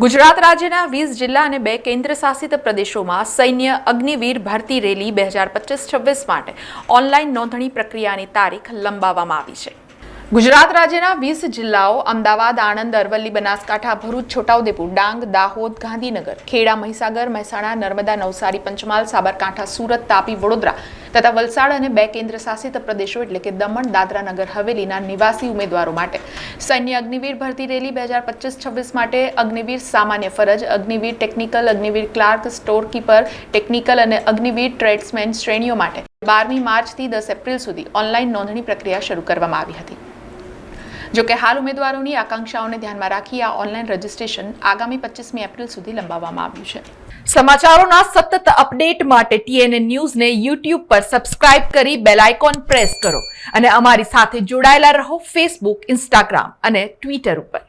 ગુજરાત રાજ્યના વીસ જિલ્લા અને બે કેન્દ્ર શાસિત પ્રદેશોમાં સૈન્ય અગ્નિવીર ભરતી રેલી બે હજાર પચીસ છવ્વીસ માટે ઓનલાઈન નોંધણી પ્રક્રિયાની તારીખ લંબાવવામાં આવી છે. ગુજરાત રાજ્યના વીસ જિલ્લાઓ અમદાવાદ, આણંદ, અરવલ્લી, બનાસકાંઠા, ભરૂચ, છોટાઉદેપુર, ડાંગ, દાહોદ, ગાંધીનગર, ખેડા, મહીસાગર, મહેસાણા, નર્મદા, નવસારી, પંચમહાલ, સાબરકાંઠા, સુરત, તાપી, વડોદરા તથા વલસાડ અને બે કેન્દ્ર શાસિત પ્રદેશો એટલે કે દમણ, દાદરા નગર, હવેલીના નિવાસી ઉમેદવારો માટે. સૈન્ય અગ્નિવીર ભરતી રેલી બે હજાર પચીસ છવ્વીસ માટે અગ્નિવીર સામાન્ય ફરજ, Agniveer technical, Agniveer clerk store keeper technical અને અગ્નિવીર ટ્રેડ્સમેન શ્રેણીઓ માટે બારમી માર્ચથી દસ એપ્રિલ સુધી ઓનલાઈન નોંધણી પ્રક્રિયા શરૂ કરવામાં આવી હતી. જો કે હાલ ઉમેદવારોની આકાંક્ષાઓને ધ્યાનમાં રાખી આ ઓનલાઈન રજીસ્ટ્રેશન આગામી પચીસમી એપ્રિલ સુધી લંબાવવામાં આવ્યું છે. સમાચારોના સતત અપડેટ માટે ટીએનએ ન્યૂઝને યુટ્યુબ પર સબસ્ક્રાઇબ કરી બેલ આઇકોન પ્રેસ કરો અને અમારી સાથે જોડાયેલા રહો ફેસબુક, ઇન્સ્ટાગ્રામ અને ટ્વિટર ઉપર.